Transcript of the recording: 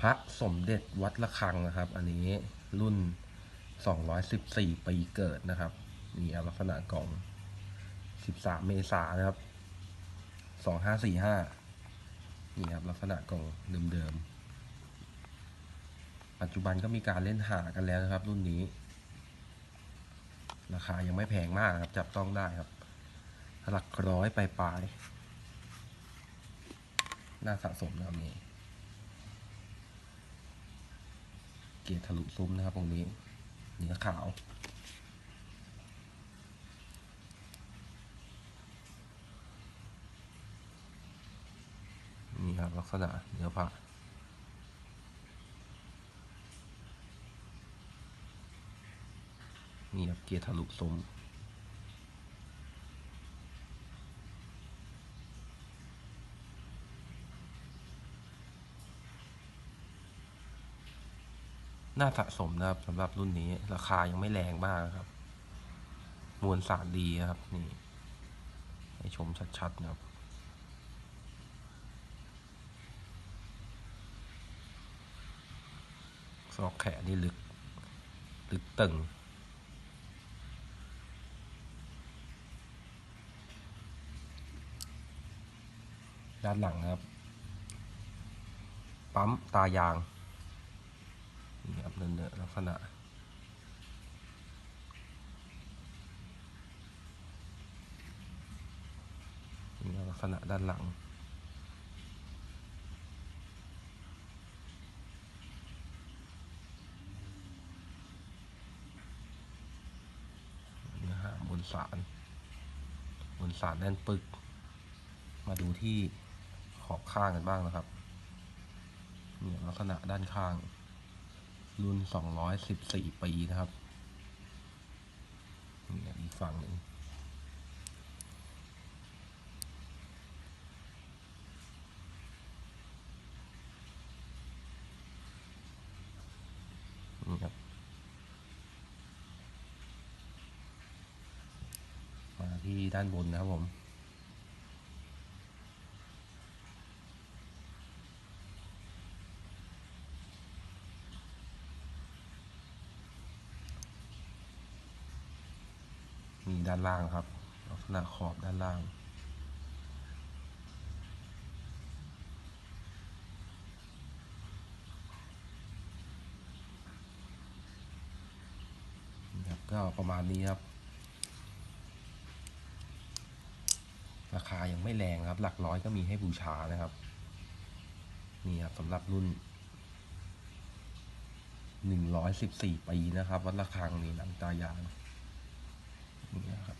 พระสมเด็จวัดระฆังนะครับ อันนี้รุ่น 214 ปีเกิดนะครับนี่ครับลักษณะกล่อง 13 เมษายนนะครับ 2545 นี่ครับลักษณะกล่องเดิมๆ ปัจจุบันก็มีการเล่นหากันแล้วนะครับ รุ่นนี้ ราคายังไม่แพงมากครับ จับต้องได้ครับ หลักร้อยปลายๆน่าสะสมนะครับนี่ เกียร์ทะลุซุ้มนะครับ ตรงนี้เนื้อขาว นี่ครับลักษณะเนื้อผ้านี่ครับเกียร์ทะลุซุ้ม น่าสะสมนะครับสำหรับรุ่นนี้ ราคายังไม่แรงมากครับ มวลสารดีครับ นี่ให้ชมชัดๆนะครับซอกแขนนี่ลึก ลึกตึงด้านหลังครับ ปั๊มตายาง นี่ครับเนื้อลักษณะนี่ลักษณะด้านหลังเนื้อหาบนสารบนสารแน่นปึก มาดูที่ขอบข้างกันบ้างนะครับเนี่ยลักษณะด้านข้าง รุ่น 214 ปีนะครับนี่อีกฝั่งหนึ่งนี่ครับ มาที่ด้านบนนะครับผม มี ด้านล่างครับ ลักษณะขอบด้านล่างนะครับก็ประมาณนี้ครับ ราคายังไม่แรงครับ หลักร้อยก็มีให้บูชานะครับ นี่ครับสำหรับรุ่นหนึ่งร้อยสิบสี่ปีนะครับ วัดระฆังนี่หลังตายางนี่ 嗯看